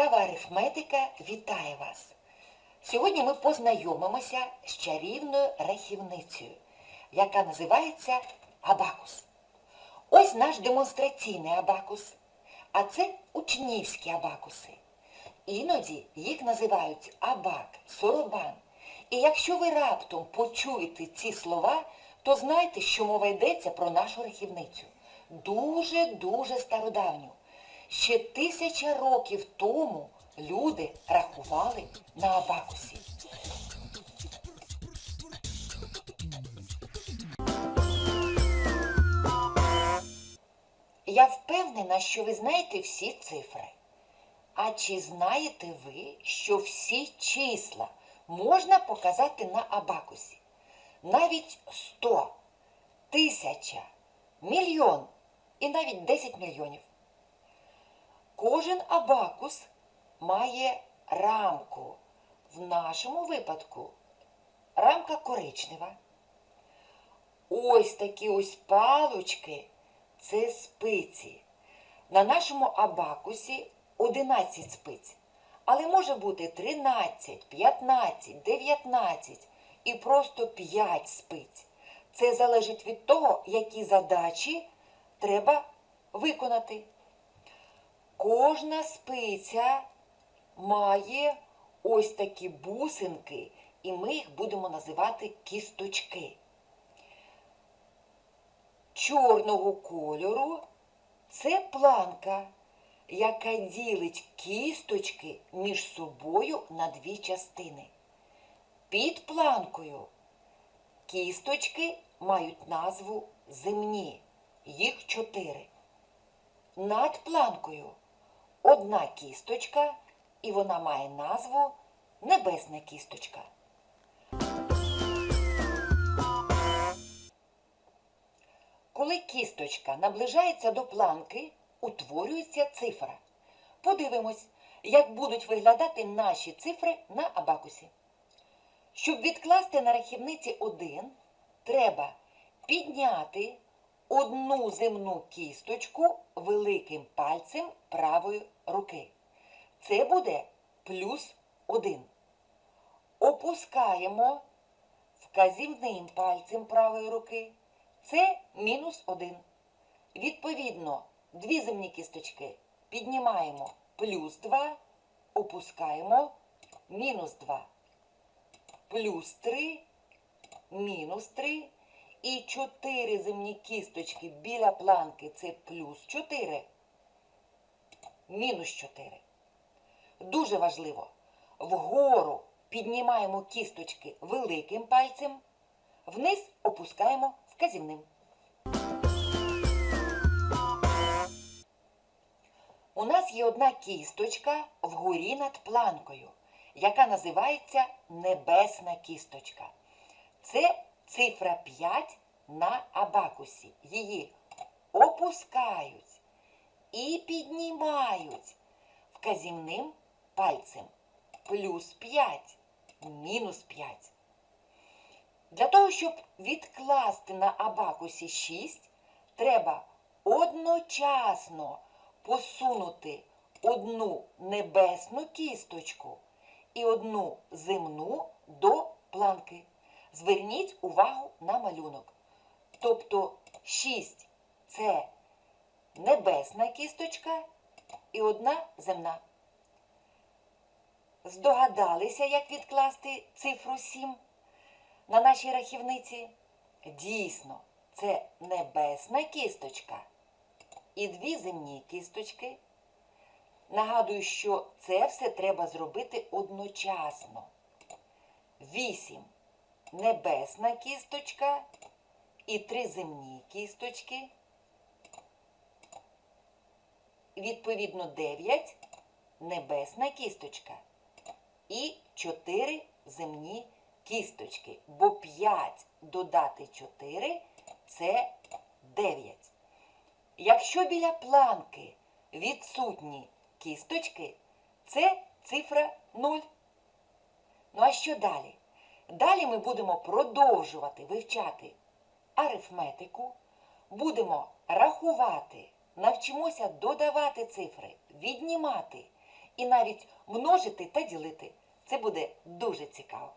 Цікава арифметика вітає вас! Сьогодні ми познайомимося з чарівною рахівницею, яка називається абакус. Ось наш демонстраційний абакус, а це учнівські абакуси. Іноді їх називають абак, соробан. І якщо ви раптом почуєте ці слова, то знайте, що мова йдеться про нашу рахівницю. Дуже-дуже стародавню. Ще тисяча років тому люди рахували на абакусі. Я впевнена, що ви знаєте всі цифри. А чи знаєте ви, що всі числа можна показати на абакусі? Навіть 100, тисяча, мільйон і навіть 10 мільйонів. Кожен абакус має рамку. В нашому випадку рамка коричнева. Ось такі ось палочки це спиці. На нашому абакусі 11 спиць. Але може бути 13, 15, 19 і просто 5 спиць. Це залежить від того, які задачі треба виконати. Кожна спиця має ось такі бусинки, і ми їх будемо називати кісточки. Чорного кольору це планка, яка ділить кісточки між собою на дві частини. Під планкою кісточки мають назву земні, їх чотири. Над планкою одна кісточка, і вона має назву небесна кісточка. Коли кісточка наближається до планки, утворюється цифра. Подивимось, як будуть виглядати наші цифри на абакусі. Щоб відкласти на рахівниці 1, треба підняти одну земну кісточку великим пальцем правої руки. Це буде плюс 1. Опускаємо вказівним пальцем правої руки. Це мінус 1. Відповідно, дві земні кісточки піднімаємо плюс 2, опускаємо мінус 2. Плюс 3, мінус 3. І 4 земні кісточки біля планки це плюс 4, мінус 4. Дуже важливо. Вгору піднімаємо кісточки великим пальцем, вниз опускаємо вказівним. У нас є одна кісточка вгорі над планкою, яка називається небесна кісточка. Це цифра 5 на абакусі. Її опускають і піднімають вказівним пальцем. Плюс 5, мінус 5. Для того, щоб відкласти на абакусі 6, треба одночасно посунути одну небесну кісточку і одну земну до планки. Зверніть увагу на малюнок. Тобто 6 це небесна кісточка і одна земна. Здогадалися, як відкласти цифру 7 на нашій рахівниці? Дійсно, це небесна кісточка і дві земні кісточки. Нагадую, що це все треба зробити одночасно. 8 небесна кісточка і три земні кісточки. Відповідно, 9 небесна кісточка і 4 земні кісточки. Бо 5 додати 4 це 9. Якщо біля планки відсутні кісточки, це цифра 0. Ну а що далі? Далі ми будемо продовжувати вивчати арифметику, будемо рахувати, навчимося додавати цифри, віднімати і навіть множити та ділити. Це буде дуже цікаво.